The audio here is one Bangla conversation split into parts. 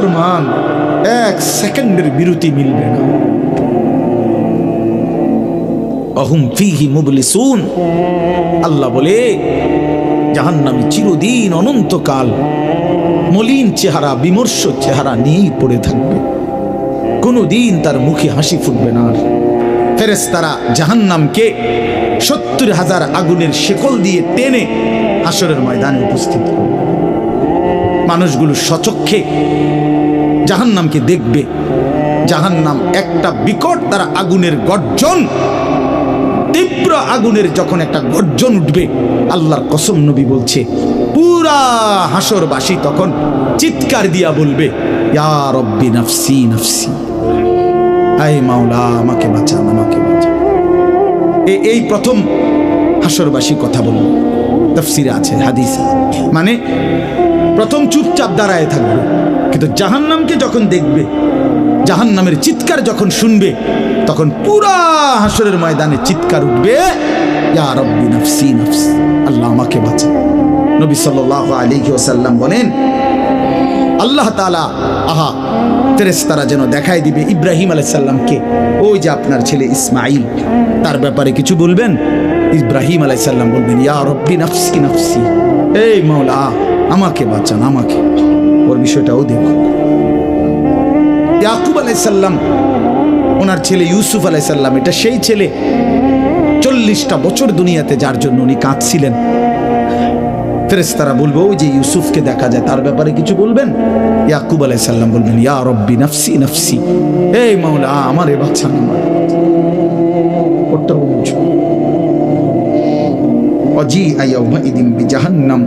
না না এক সেকেন্ডের বিরতি মিলবে না। অহুম ফিহি মুবলিসুন। আল্লাহ বলে, জাহান্নামী চিরদিন অনন্তকাল মলিন চেহারা, বিমর্ষ চেহারা নিয়েই পড়ে থাকবে। কোনোদিন তার মুখে হাসি ফুটবে না আর। ফেরেস্তারা জাহান্নামকে সত্তর হাজার আগুনের শেকল দিয়ে টেনে হাসরের ময়দানে উপস্থিত। মানুষগুলো সচক্ষে জাহান্নামকে দেখবে। জাহান্নাম একটা বিকট তারা আগুনের গর্জন। তীব্র আগুনের যখন একটা গর্জন উঠবে, আল্লাহর কসম নবী বলছে, পুরা হাসরবাসী তখন চিৎকার দিয়া বলবে, ইয়া নাফসি নাফসি। আয় মাওলা, আমাকে বাঁচান আমাকে বাঁচান এই প্রথম হাসরবাসী কথা বলল। তফসিরে আছে, হাদিস। মানে প্রথম চুপচাপ দাঁড়ায় থাকবে। কিন্তু জাহান্নামকে যখন দেখবে, জাহান্নামের চিৎকার যখন শুনবে, তখন পুরা হাসরের ময়দানে চিৎকার উঠবে আল্লাহ আমাকে বাঁচা। নবী সাল্লাল্লাহু আলাইহি ওয়াসাল্লাম বলেন, আল্লাহ তালা আহা ফেরেস্তারা যেন দেখাই দিবে ইব্রাহিম আলাইসাল্লামকে, ওই যে আপনার ছেলে ইসমাইল তার ব্যাপারে কিছু বলবেন? ইব্রাহিম আলাইসাল্লাম বলবেন, ইয়া রব্বি নাফসি নাফসি, এই মাওলা, আমাকে বাঁচান, আমাকে। ওর বিষয়টাও দেখো ইয়াকুব আলাইসাল্লাম, ওনার ছেলে ইউসুফ আলাইসাল্লাম, এটা সেই ছেলে চল্লিশটা বছর দুনিয়াতে যার জন্য উনি কাঁদছিলেন। ফেরেস্তারা বলব, ওই যে ইউসুফকে দেখা যায়, তার ব্যাপারে কিছু বলবেন? ইয়াকুব আলাইসাল্লাম বলবেন, ইয়া রব্বি নাফসি নাফসি। এই মাওলা, আমার এ বাচ্চা আমার ওটাও বুঝো। অজি আয়াউমা ইদিন বি জাহান্নাম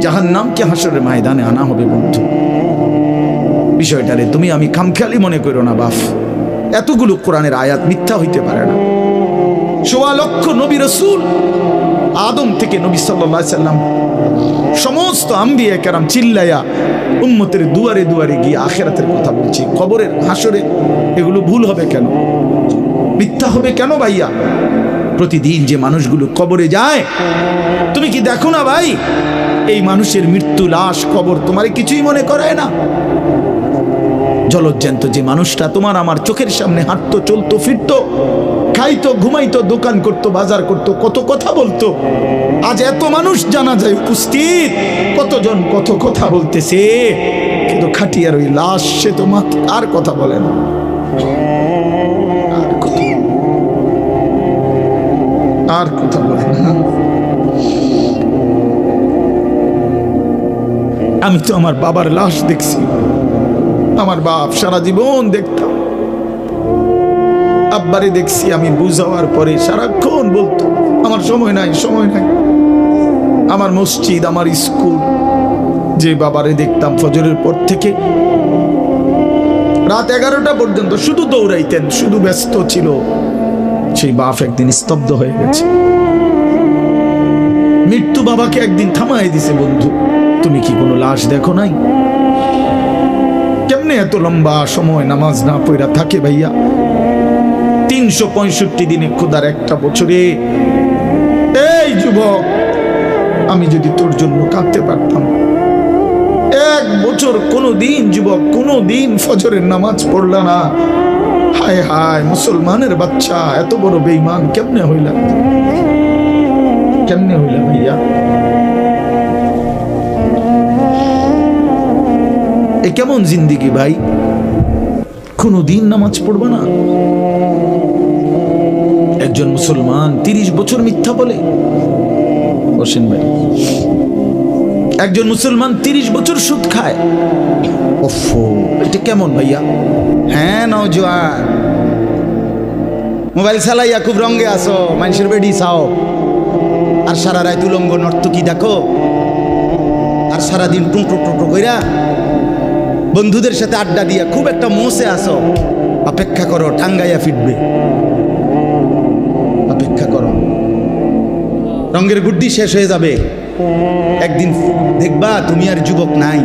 জাহান্নামকে হাসরের ময়দানে আনা হবে বন্ধু। বিষয়টারে তুমি আমি খামখেয়ালি মনে করো না, বাফ। এতগুলো কোরআনের আয়াত মিথ্যা হইতে পারে না। সোয়া লক্ষ নবী রসুল আদম থেকে নবী সাল্লাম সমস্ত আম্বিয়া কেরাম চিল্লাইয়া উম্মতের দুয়ারে দুয়ারে গিয়ে আখেরাতের কথা বলছি। খবরের হাসরে এগুলো ভুল হবে কেন? মিথ্যা হবে কেন ভাইয়া? প্রতিদিন যে মানুষগুলো কবরে যায়, তুমি কি দেখো না ভাই? এই মানুষের মৃত্যু লাশ কবর তোমার কিছুই মনে করায় না। জলজ্জান্ত যে মানুষটা তোমার আমার চোখের সামনে হাঁটতো, চলতো, ফিরতো, খাইতো, ঘুমাইতো, দোকান করতো, বাজার করতো, কত কথা বলতো। আজ এত মানুষ জানা যায় উপস্থিত, কতজন কত কথা বলতেছে, কিন্তু খাটিয়ার ওই লাশ সে তো মাত আর কথা বলে না। আর কথা বলে না। আমি তো আমার বাবার লাশ দেখছি। আমার বাপ সারা জীবন দেখতাম। আব্বারে দেখছি, আমি বুঝাওয়ার পরে সারাক্ষণ বলতো, আমার সময় নাই সময় নাই। আমার মসজিদ, আমার স্কুল, যে বাবারে দেখতাম ফজরের পর থেকে, রাত এগারোটা পর্যন্ত শুধু দৌড়াইতেন, শুধু ব্যস্ত ছিল। সেই বাপ একদিন স্তব্ধ হয়ে গেছে। মৃত্যু বাবাকে একদিন থামাই দিছে বন্ধু, তুমি কি কোনো লাশ দেখো নাই? কেমনে এত লম্বা সময় নামাজ না পড়া থাকে ভাইয়া? তিনশো পঁয়ষট্টি দিনে খোদার একটা বছরে। এই যুবক, আমি যদি তোর জন্য কাঁদতে পারতাম। এক বছর কোনো দিন যুবক কোনো দিন ফজরের নামাজ পড়লা না। হায় হায়, মুসলমানের বাচ্চা, এত বড় বেইমান কেমনে হইলা? কেমনে হইলা ভাইয়া? এ কেমন জিন্দিগি ভাই? কোনো দিন নামাজ পড়বে না? একজন মুসলমান তিরিশ বছর মিথ্যা বলে? বসেন ভাই। একজন মুসলমান তিরিশ বছর সুদ খায়। ওফো। এটা কেমন ভাইয়া? হ্যাঁ নওজোয়ান। মোবাইল চালাইয়া খুব রঙে আসো মানুষের বেডি চাও। আর সারা রায় তুলঙ্গ নর্তকী দেখো। আর সারাদিন টুঁটো টুকরো কইরা বন্ধুদের সাথে আড্ডা দিয়া খুব একটা মোসে আসো অপেক্ষা করো টাঙ্গাইয়া ফিটবে অপেক্ষা করো। রঙের গুড্ডি শেষ হয়ে যাবে। একদিন দেখবা তুমি আর যুবক নাই।